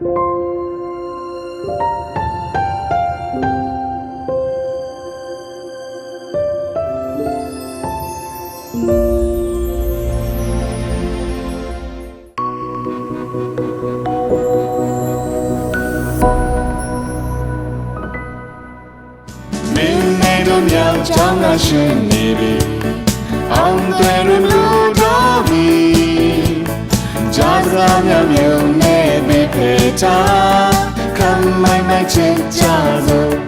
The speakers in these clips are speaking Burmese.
မင်းနဲ့တို့မြောက်ချောင်းကရှင်နေပြီအောင်တွေရမလို့တော့ မိုင်းမိုင်းချစ်ကြစို့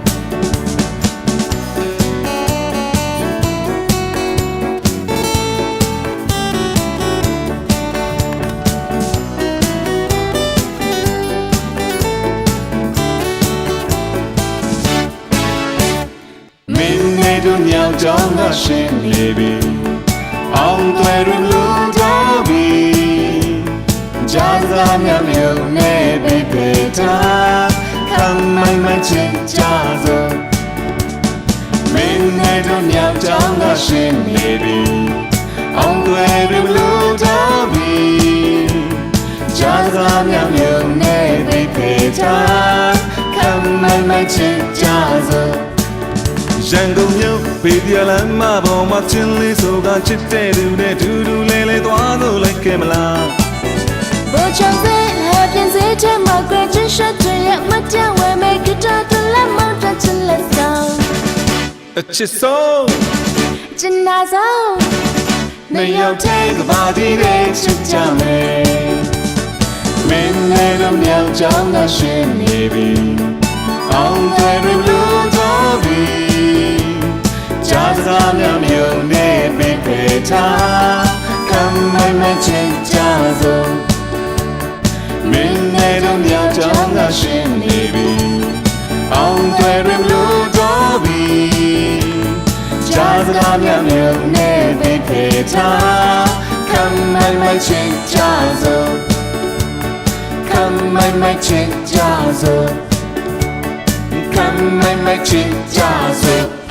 မင်းနဲ့တို့ညောင်ကြောင်းကရှင်နေပြီအောင်တွေရလို့တော့ပြီဂျာဇာမြမြုံနဲ့ဘေဘေတာ ခံမိုင်းမိုင်းချစ်ကြစို့မင်းနဲ့တို့ညောင်ကြောင်းကရှင်နေပြီအောင်တွေရလို့တော့ပြီဂျာဇာမြမြုံနဲ့ဘေဘေတာခံမိုင်းမိုင်းချစ်ကြစို့ရန်ကုန်မြို့ဘေဒီယလမ်းမပေါ်မှာချင်းလေးဆိုကချစ်တဲ့သူနဲ့ဒူဒူလဲလဲသွားလို့လိုက်ခဲ့မလား အချစ်ဆုံးကျင်နာဆုံးမရောက်တဲ့ကဘာဒီရဲ့ချစ်ကြမယ်မင်းလည်းတော့မြောက်ကြောင်းကရှင်နေပြီအောင်တယ်ဘလို့တော့ပြီကြားစားမြမြုံနေပြပေးထား Come and meet you 감양 영내 베테자 감말말 진짜서 감말말 진짜서 감말말 진짜서